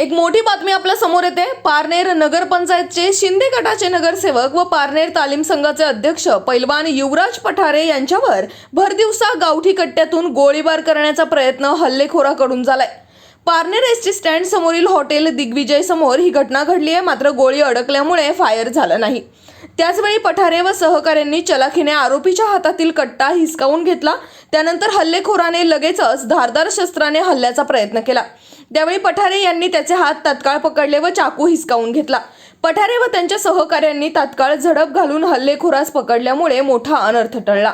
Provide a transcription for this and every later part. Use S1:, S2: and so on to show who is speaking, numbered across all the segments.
S1: एक मोठी बातमी आपल्यासमोर येते. पारनेर नगरपंचायतचे शिंदे गटाचे नगरसेवक व पारनेर तालीम संघाचे अध्यक्ष पैलवान युवराज पठारे यांच्यावर भरदिवसा गावठी कट्ट्यातून गोळीबार करण्याचा प्रयत्न हल्लेखोराकडून झालाय. पारनेर एस टी स्टँड समोरील हॉटेल दिग्विजय समोर ही घटना घडली आहे. मात्र गोळी अडकल्यामुळे फायर झालं नाही. त्याचवेळी पठारे व सहकाऱ्यांनी चलाखीने आरोपीच्या हातातील कट्टा हिसकावून घेतला. त्यानंतर हल्लेखोराने लगेचच धारदार शस्त्राने हल्ल्याचा प्रयत्न केला. त्यावेळी पठारे यांनी त्याचे हात तात्काळ पकडले व चाकू हिसकावून घेतला. पठारे व त्यांच्या सहकाऱ्यांनी तात्काळ झडप घालून हल्लेखोरास पकडल्यामुळे मोठा अनर्थ टळला.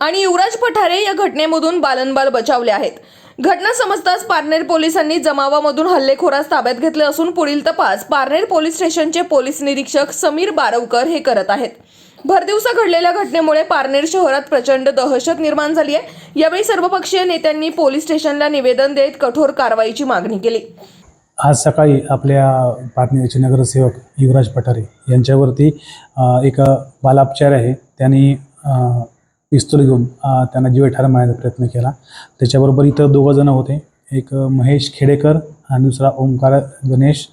S1: आणि युवराज पठारे या घटनेमधून बालनबाल बचावले आहेत. घटना समजताच पारनेर पोलिसांनी जमावामधून हल्लेखोरास ताब्यात घेतले असून पुढील तपास पारनेर पोलीस स्टेशनचे पोलीस निरीक्षक समीर बारवकर हे करत आहेत. भरदिवसा घडलेल्या घटनेमुळे पारनेर शहरात प्रचंड दहशत निर्माण झाली आहे. यावेळी सर्वपक्षीय नेत्यांनी पोलीस स्टेशनला निवेदन देत कठोर कारवाईची मागणी केली.
S2: आज सकाळी आपल्या पारनेरचे नगरसेवक युवराज पठारे यांच्यावरती एक बालापचार आहे. त्यांनी पिस्तूल घेऊन त्यांना जीवे ठार मारण्याचा प्रयत्न केला. त्याच्याबरोबर इतर दोघं जण होते. एक महेश खेडेकर आणि दुसरा ओंकार गणेश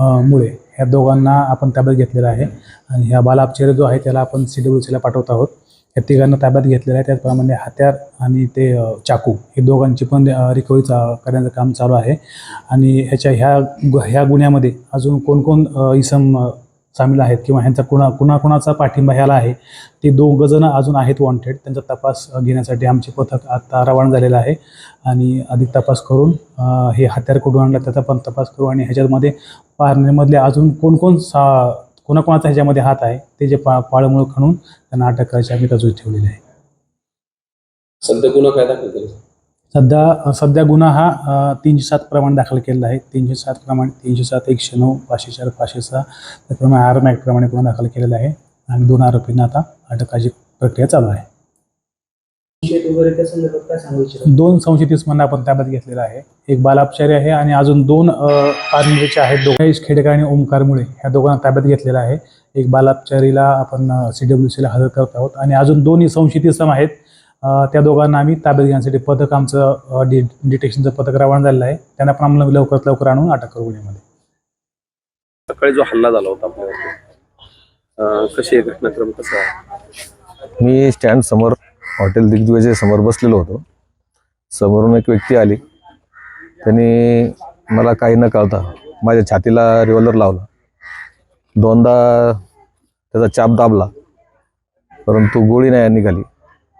S2: मुळे. ह्या दोघांना आपण ताब्यात घेतलेला आहे. आणि ह्या बालापचार जो आहे त्याला आपण सी डब्ल्यू सीला पाठवत आहोत. या तिघांना ताब्यात घेतलेलं आहे. त्याचप्रमाणे हत्यार आणि ते चाकू हे दोघांची पण रिकव्हरी चा करण्याचं काम चालू आहे. आणि ह्याच्या ह्या गु- ह्या गुन्ह्यामध्ये अजून कोण कोण इसम सामील आहेत किंवा ह्यांचा कुणा कुणाकुणाचा पाठिंबा ह्याला आहे ते दोघं जणं अजून आहेत वॉन्टेड त्यांचा तपास घेण्यासाठी आमचे पथक आता रवाना झालेलं आहे. आणि अधिक तपास करून हे हत्यार कुठून आणलं त्याचा पण तपास करू आणि ह्याच्यामध्ये पारनेरमधले अजून कोण कोण सा कोणाकोणाचा ह्याच्यामध्ये हात आहे ते जे पा पाळमुळं खणून त्यांना अटक करायची आम्ही तजवीज ठेवलेली आहे.
S3: सध्या गुन्हा काय दाखल
S2: सध्या सध्या गुन्हा हा तीनशे सात प्रमाणे दाखल केलेला आहे. तीनशे सात प्रमाणे तीनशे सात एकशे नऊ पाचशे चार पाचशे सहा. त्याप्रमाणे आर एम प्रमाणे गुन्हा दाखल केलेला आहे. आणि दोन आरोपींना आता अटकाची प्रक्रिया चालू आहे. दोन संशयित इस्मांना आपण ताब्यात घेतलेला आहे. एक बालापचारी आहे आणि अजून दोन पारनेरचे आहेत. दोघे खेडेकर आणि ओमकारमुळे ह्या दोघांना ताब्यात घेतलेला आहे. एक बालापचारीला आपण सी डब्ल्यू सीला हजर करत आहोत. आणि अजून दोन्ही संशयित इसम आहेत. त्या दोघांना आम्ही ताब्यात घेण्यासाठी पथक आमचं डि डिटेक्शनचं पथक रवाना झालेलं आहे. त्यांना पण आम्हाला लवकरात लवकर आणून अटक करू गुन्ह्यामध्ये
S3: सकाळी जो हल्ला झाला होता आपल्यावरती कशी आहे घटनाक्रम कसा आहे?
S4: मी स्टँड समोर हॉटेल दिग्विजय समोर बसलेलो होतो. समोरून एक व्यक्ती आली. त्यांनी मला काही न कळता माझ्या छातीला रिव्हॉल्वर लावला. दोनदा त्याचा चाप दाबला परंतु गोळी नाही निघाली.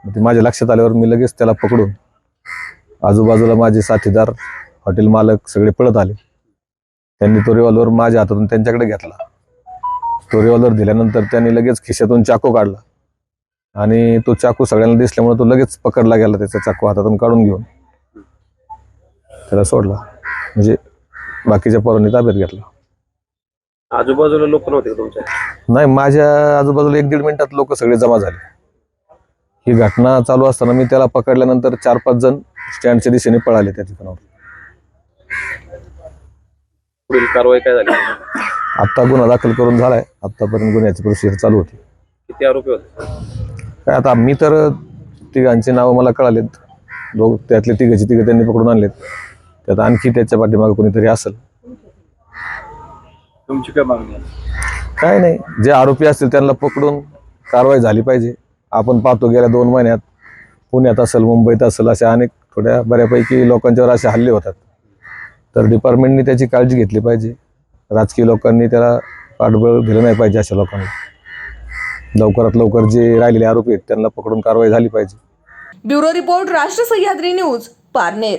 S4: मग ती माझ्या लक्षात आल्यावर मी लगेच त्याला पकडून आजूबाजूला माझे साथीदार हॉटेल मालक सगळे पळत आले. त्यांनी तो रिव्हॉल्वर माझ्या हातातून त्यांच्याकडे घेतला. तो रिव्हॉल्वर दिल्यानंतर त्यांनी लगेच खिशातून चाकू काढला. आणि तो चाकू सगळ्यांना दिसल्यामुळे तो लगेच पकडला गेला त्याचा चाकू हातातून काढून घेऊन. त्याला सोडला. म्हणजे बाकीच्या पोरांनी ताब्यात घेतला.
S3: आजूबाजूला लोक नव्हते तुमच्या?
S4: नाही माझ्या आजूबाजूला एक दीड मिनिटात लोक सगळे जमा झाले. ही घटना चालू असताना मी त्याला पकडल्यानंतर चार पाच जण स्टँडच्या दिशेने पळाले त्या ठिकाणावर.
S3: पुढील कारवाई काय झाली?
S4: आत्ता गुन्हा दाखल करून झालाय. आत्तापर्यंत गुन्ह्याची प्रोसिजर चालू होती.
S3: किती आरोपी होते?
S4: काय आता मी तर तिघांची नावं मला कळालेत. दोघ त्यातले तिघाची तिघं त्यांनी पकडून आणलेत. त्यात आणखी त्याच्या पाठीमागे कोणीतरी असेल.
S3: तुमची काय मागणी
S4: काय नाही. जे आरोपी असतील त्यांना पकडून कारवाई झाली पाहिजे. आपण पाहतो गेल्या दोन महिन्यात पुण्यात असेल मुंबईत असेल अशा अनेक थोड्या बऱ्यापैकी लोकांच्यावर असे हल्ले होतात. तर डिपार्टमेंटनी त्याची काळजी घेतली पाहिजे. राजकीय लोकांनी त्याला पाठबळ दिलं नाही पाहिजे अशा लोकांना. लवकरात लवकर जे राहिलेले आरोपी आहेत त्यांना पकडून कारवाई झाली पाहिजे.
S1: ब्युरो रिपोर्ट राष्ट्र सह्याद्री न्यूज पारनेर.